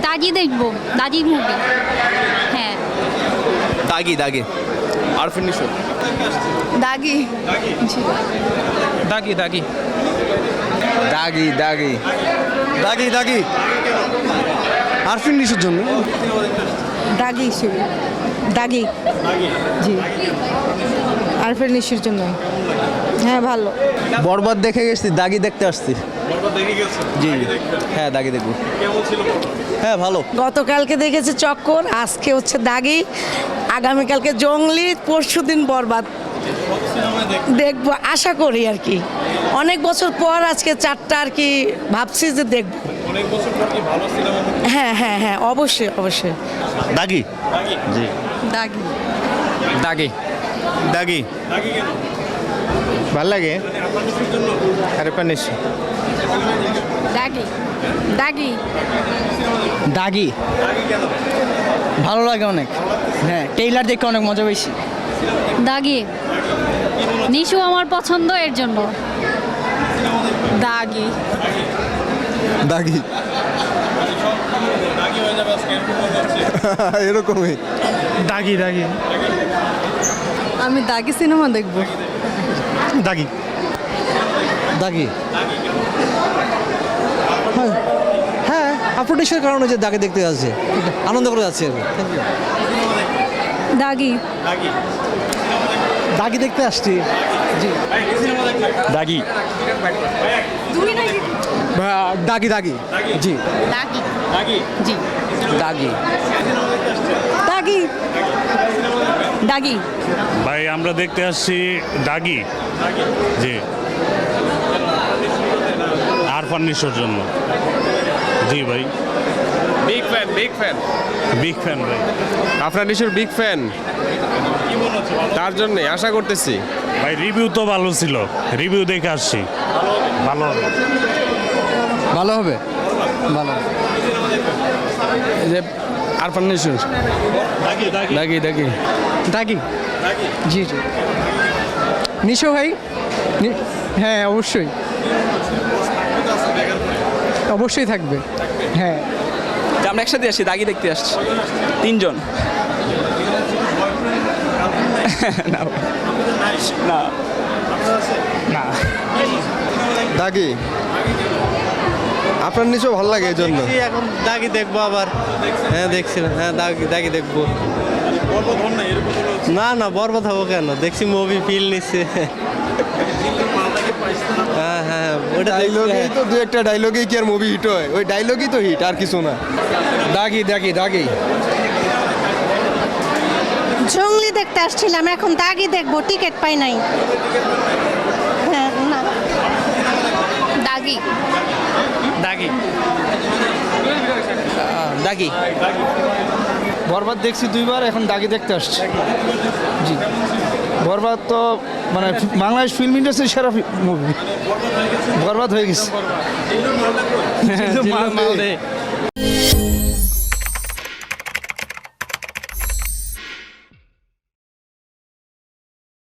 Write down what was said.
দাগি দেখব দাগি মুভি হ্যাঁ। দাগি দাগি। আরফিন নিশো। দাগি। দাগি দাগি। দাগি দাগি। দাগি দাগি। আরফিন নিশুর জন্য। দাগি দাগি। জি। আরফের নিশির জন্য হ্যাঁ ভালো। বরবাদ দেখে গেছি দাগি দেখতে আসছি। জি হ্যাঁ দাগি দেখব। হ্যাঁ ভালো। গতকালকে দেখেছি চক্কর আজকে হচ্ছে দাগি। আগামীকালকে জঙ্গলি পরশু দিন বরবাদ। দেখব আশা করি আর কি। অনেক বছর পর আজকে চারটা আর কি ভাবছি যে দেখব। হ্যাঁ হ্যাঁ হ্যাঁ অবশ্যই অবশ্যই। দাগি? জি। দাগি। দাগি। দাগি। ভালো লাগে? দাগি। দাগি। দাগি। ভালো লাগে অনেক। হ্যাঁ টেইলার দেখে অনেক মজা পেয়েছি দাগি। নিশু আমার পছন্দ এর জন্য। দাগি। দাগি। এরকমই। দাগি দাগি। আমি দাগি সিনেমা দেখব। দাগি। দাগি? হ্যাঁ। হ্যাঁ আপুটিসের কারণে যে দাগি দেখতে যাচ্ছে। আনন্দ করে যাচ্ছে আর দাগি। দাগি দেখতে আসছি। দাগি। দাগি দাগি। জি। দাগি। জি। দাগি। দাগি। দাগি? ভাই আমরা দেখতে আসছি দাগি। জি। আরফান নিশোর জন্য। জি ভাই। Big fan big fan big fan ভাই। আফরান নিশোর বিগ ফ্যান তার জন্য আশা করতেছি। ভাই রিভিউ তো ভালো ছিল। রিভিউ দেখে আসছি। ভালো হবে। ভালো হবে? ভালো। যে আরফান নিশুর দাগি দাগি দাগি জি জি. নিশো ভাই? নি- হ্যাঁ অবশ্যই। অবশ্যই থাকবে। হ্যাঁ। আমরা একসাথে আসছি দাগি দেখতে আসছি। তিনজন। না। না। দাগি। আপনার নিচেও ভালো লাগে এই জন্য? এখন দাগি দেখব আবার। হ্যাঁ দেখছিলাম হ্যাঁ দাগি দাগি দেখব। না না বরবাদ হব কেন? দেখছি মুভি ফিল নিচ্ছে। হ্যাঁ হ্যাঁ ওটা ডায়লগেই তো দু একটা ডায়লগেই কি আর মুভি হিট হয়? ওই ডায়লগই তো হিট আর কিছু না। দাগি দাগি দাগি। জঙ্গলি দেখতে আসছিলাম এখন দাগি দেখব টিকিট পাই নাই। হ্যাঁ না। দাগি। দাগি দাগি। বরবাদ দেখছি দুইবার এখন দাগি দেখতে আসছি। জি। বরবাদ তো মানে বাংলাদেশ ফিল্ম ইন্ডাস্ট্রি সেরা মুভি বরবাদ হয়ে গেছে।